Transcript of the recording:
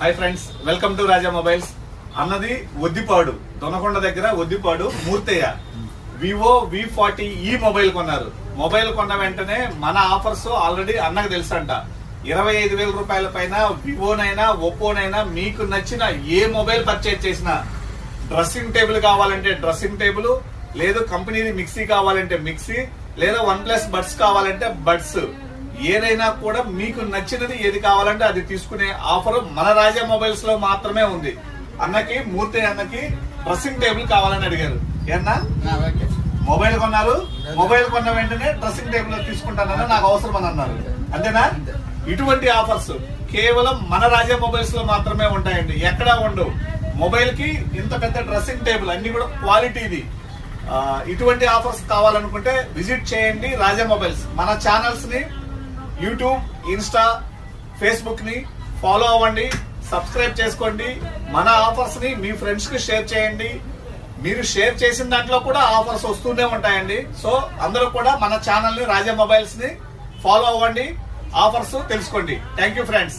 Hi friends welcome to Raja Mobiles అన్నది ఒద్దిపాడు దొనకొండ దగ్గర Oddipadu Murthaiah. Vivo V forty ఈ mobile కొన్నారు. మొబైల్ కొన్న వెంటనే మన ఆఫర్స్ ఆల్రెడీ అన్నకు తెలుసంట. ఇరవై ఐదు వేల రూపాయల పైన వివోనైనా ఒప్పోనైనా మీకు నచ్చిన ఏ మొబైల్ పర్చేజ్ చేసినా డ్రెస్సింగ్ టేబుల్ కావాలంటే డ్రెస్సింగ్ టేబుల్ లేదు కంపెనీది మిక్సీ కావాలంటే మిక్సీ లేదా వన్ ప్లస్ బడ్స్ కావాలంటే బడ్స్ ఏదైనా కూడా మీకు నచ్చినది ఏది కావాలంటే అది తీసుకునే ఆఫర్ మన రాజా మొబైల్స్లో మాత్రమే ఉంది. అన్నకి మూర్తి అన్నకి డ్రెస్సింగ్ టేబుల్ కావాలని అడిగారు. ఏన్నా? మొబైల్ కొన్నారు. మొబైల్ కొన్న వెంటనే డ్రెస్సింగ్ టేబుల్ తీసుకుంటానని నాకు అవసరం అని అన్నారు. అంతేనా? ఇటువంటి ఆఫర్స్ కేవలం మన రాజా మొబైల్స్లో మాత్రమే ఉంటాయండి. ఎక్కడా ఉండవు. మొబైల్కి ఇంత పెద్ద డ్రెస్సింగ్ టేబుల్ అన్ని కూడా క్వాలిటీది. ఇటువంటి ఆఫర్స్ కావాలనుకుంటే విజిట్ చేయండి రాజా మొబైల్స్. మన ఛానల్స్ని యూట్యూబ్ ఇన్స్టా ఫేస్బుక్ని ఫాలో అవ్వండి సబ్స్క్రైబ్ చేసుకోండి. మన ఆఫర్స్ని మీ ఫ్రెండ్స్కి షేర్ చేయండి. మీరు షేర్ చేసిన దాంట్లో కూడా ఆఫర్స్ వస్తూనే ఉంటాయండి. సో అందరూ కూడా మన ఛానల్ని రాజా మొబైల్స్ని ఫాలో అవ్వండి. ఆఫర్స్ తెలుసుకోండి. Thank you friends.